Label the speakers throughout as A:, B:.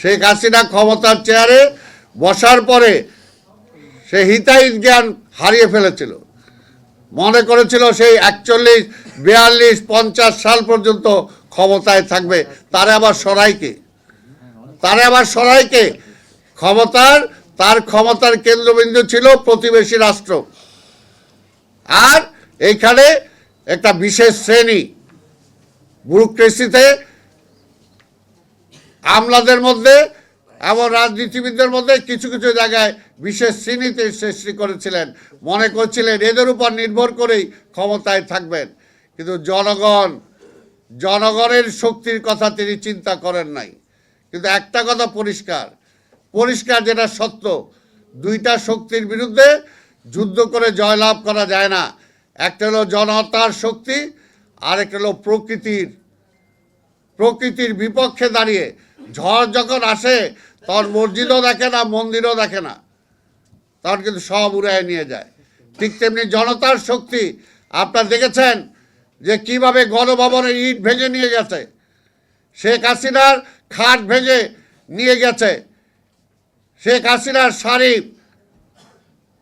A: শেখ হাসিনা ক্ষমতার চেয়ারে বসার পরে সে হিতাহিত জ্ঞান হারিয়ে ফেলেছিল। মনে করেছিল সেই একচল্লিশ, বিয়াল্লিশ, পঞ্চাশ সাল পর্যন্ত ক্ষমতায় থাকবে। তারে আবার সরাইকে তারে আবার সরাইকে ক্ষমতার, তার ক্ষমতার কেন্দ্রবিন্দু ছিল প্রতিবেশী রাষ্ট্র। আর এইখানে একটা বিশেষ শ্রেণি ব্যুরোক্রেসিতে আমলাদের মধ্যে, এবং রাজনীতিবিদদের মধ্যে কিছু কিছু জায়গায় বিশেষ শ্রেণীতে সৃষ্টি করেছিলেন। মনে করছিলেন এদের উপর নির্ভর করেই ক্ষমতায় থাকবেন। কিন্তু জনগণ, জনগণের শক্তির কথা তিনি চিন্তা করেন নাই। কিন্তু একটা কথা পরিষ্কার পরিষ্কার যেটা সত্য, দুইটা শক্তির বিরুদ্ধে যুদ্ধ করে জয়লাভ করা যায় না। একটা হলো জনতার শক্তি আর একটা হলো প্রকৃতির প্রকৃতির বিপক্ষে দাঁড়িয়ে ঝড় যখন আসে, তখন মসজিদও দেখে না, মন্দিরও দেখে না। তখন কিন্তু সব উড়ায় নিয়ে যায়। ঠিক তেমনি জনতার শক্তি। আপনারা দেখেছেন যে কীভাবে গণভবনের ইট ভেঙে নিয়ে গেছে। শেখ হাসিনার খাট ভেঙে নিয়ে গেছে। শেখ হাসিনার শাড়ি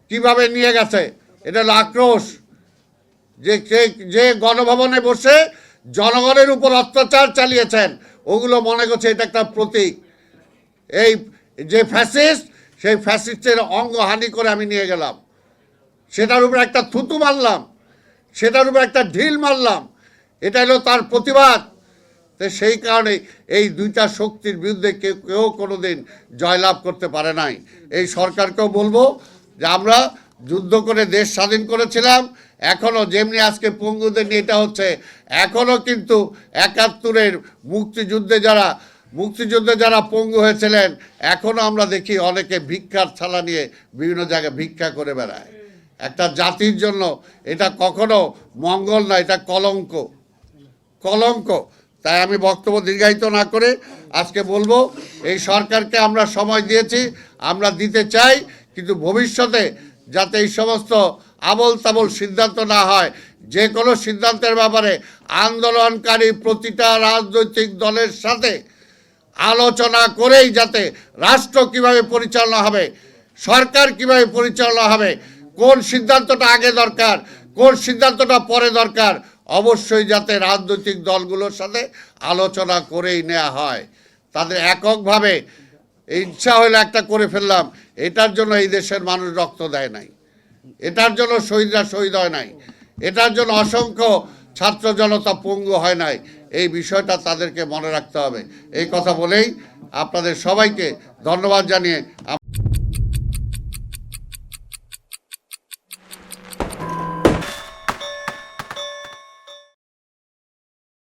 A: কীভাবে নিয়ে গেছে, এটা হলো আক্রোশ। যে যে- যে গণভবনে বসে জনগণের উপর অত্যাচার চালিয়েছেন ওগুলো মনে করছে এটা একটা প্রতীক। এই যে ফ্যাসিস্ট সেই ফ্যাসিস্টের অঙ্গহানি করে আমি নিয়ে গেলাম। সেটার উপর একটা থুতু মারলাম। সেটার উপর একটা ঢিল মারলাম। এটা হলো তার প্রতিবাদ। তো সেই কারণে এই দুইটা শক্তির বিরুদ্ধে কেউ কেউ কোনো দিন জয়লাভ করতে পারে নাই। এই সরকারকেও বলব যে আমরা যুদ্ধ করে দেশ স্বাধীন করেছিলাম। এখনও যেমনি আজকে পঙ্গুদের নিয়ে এটা হচ্ছে এখনও কিন্তু একাত্তরের মুক্তিযুদ্ধে যারা মুক্তিযুদ্ধে যারা পঙ্গু হয়েছিলেন এখনও আমরা দেখি অনেকে ভিক্ষার থালা নিয়ে বিভিন্ন জায়গায় ভিক্ষা করে বেড়ায়। একটা জাতির জন্য এটা কখনো মঙ্গল না এটা কলঙ্ক। কলঙ্ক। তাই আমি বক্তব্য দীর্ঘায়িত না করে আজকে বলব, এই সরকারকে আমরা সময় দিয়েছি, আমরা দিতে চাই, কিন্তু ভবিষ্যতে যাতে এই সমস্ত আবল তাবল সিদ্ধান্ত না হয় যে কোনো সিদ্ধান্তের ব্যাপারে আন্দোলনকারী প্রতিটা রাজনৈতিক দলের সাথে আলোচনা করেই যাতে রাষ্ট্র কীভাবে পরিচালনা হবে, সরকার কীভাবে পরিচালনা হবে, কোন সিদ্ধান্তটা আগে দরকার, কোন সিদ্ধান্তটা পরে দরকার, অবশ্যই যাতে রাজনৈতিক দলগুলোর সাথে আলোচনা করেই নেওয়া হয়। তাদের এককভাবে ইচ্ছা হলে একটা করে ফেললাম, এটার জন্য এই দেশের মানুষ রক্ত দেয় নাই। এটার জন্য শহীদরা শহীদ হয় নাই। এটার জন্য অসংখ্য ছাত্র জনতা পঙ্গু হয় নাই। এই বিষয়টা তাদেরকে মনে রাখতে হবে। এই কথা বলেই আপনাদের সবাইকে ধন্যবাদ জানিয়ে